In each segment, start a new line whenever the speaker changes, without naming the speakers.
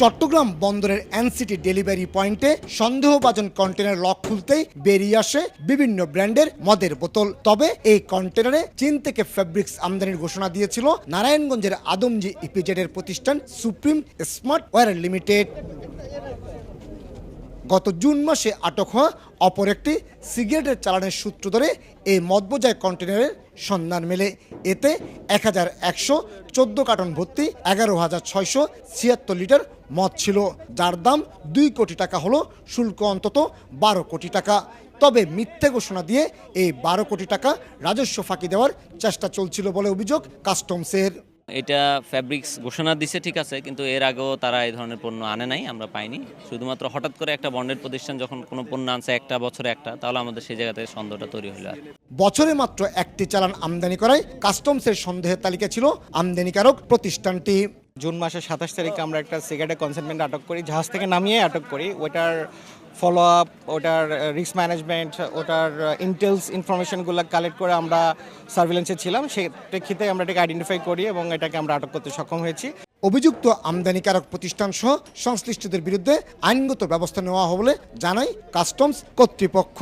চট্টগ্রাম বন্দরের NCT delivery পয়েন্টে সন্দেহভাজন কন্টেনার লক খুলতেই বেরিয়ে আসে বিভিন্ন ব্র্যান্ডের মদের বোতল। তবে এই কন্টেনারে চীন থেকে ফেব্রিক্স আমদানির ঘোষণা দিয়েছিল নারায়ণগঞ্জের আদমজি ইপিজেডের প্রতিষ্ঠান সুপ্রিম স্মার্ট ওয়ার লিমিটেড। গত জুন মাসে আটক হওয়া অপর একটি সিগারেটের চালানের সূত্র ধরে এই মদবোঝাই কন্টেনারের সন্ধান মেলে। এতে এক হাজার একশো চোদ্দ কার্টন ভর্তি এগারো হাজার ছয়শো ছিয়াত্তর লিটার মদ ছিল, যার দাম দুই কোটি টাকা হলো, শুল্ক অন্তত বারো কোটি টাকা। তবে মিথ্যে ঘোষণা দিয়ে এই বারো কোটি টাকা রাজস্ব ফাঁকি দেওয়ার চেষ্টা চলছিল বলে অভিযোগ কাস্টমসের।
এটা ফ্যাব্রিক্স ঘোষণা দিছে, ঠিক আছে, কিন্তু এর আগেও তারা এই ধরনের পণ্য আনে নাই, আমরা পাইনি। শুধুমাত্র হঠাৎ করে একটা বন্ডের প্রতিষ্ঠান যখন কোনো পণ্য আনছে একটা, বছরে একটা, তাহলে আমাদের সেই জায়গাতে সন্দেহটা তৈরি হলো আর
বছরে মাত্র একটি চালান আমদানি করায় কাস্টমসের সন্দেহের তালিকা ছিল আমদানিকারক প্রতিষ্ঠানটি।
জুন মাসের সাতাশ তারিখে আমরা একটা সিগারেটের কনসেন্টমেন্ট আটক করি, জাহাজ থেকে নামিয়ে আটক করি। ওটার ফলো আপ ওটার রিস্ক ম্যানেজমেন্ট ওটার ইন্টেলস ইনফরমেশনগুলো কালেক্ট করে আমরা সার্ভিলেন্সে ছিলাম। প্রেক্ষিতে আমরা এটাকে আইডেন্টিফাই করি এবং এটাকে আমরা আটক করতে সক্ষম হয়েছি।
অভিযুক্ত আমদানিকারক প্রতিষ্ঠান সহ সংশ্লিষ্টদের বিরুদ্ধে আইনগত ব্যবস্থা নেওয়া হবে বলে কাস্টমস কর্তৃপক্ষ।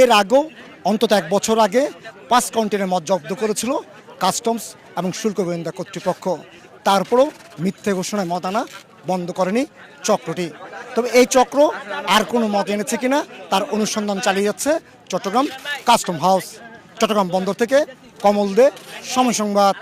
এর আগেও, অন্তত এক বছর আগে, পাঁচ কন্টেনের মদ জব্দ করেছিল কাস্টমস এবং শুল্ক গোয়েন্দা কর্তৃপক্ষ। তারপরও মিথ্যে ঘোষণায় মত আনা বন্ধ করেনি চক্রটি। তবে এই চক্র আর কোনো মত এনেছে কিনা তার অনুসন্ধান চালিয়ে যাচ্ছে চট্টগ্রাম কাস্টম হাউস চট্টগ্রাম বন্দর থেকে কমল দে, সময় সংবাদ।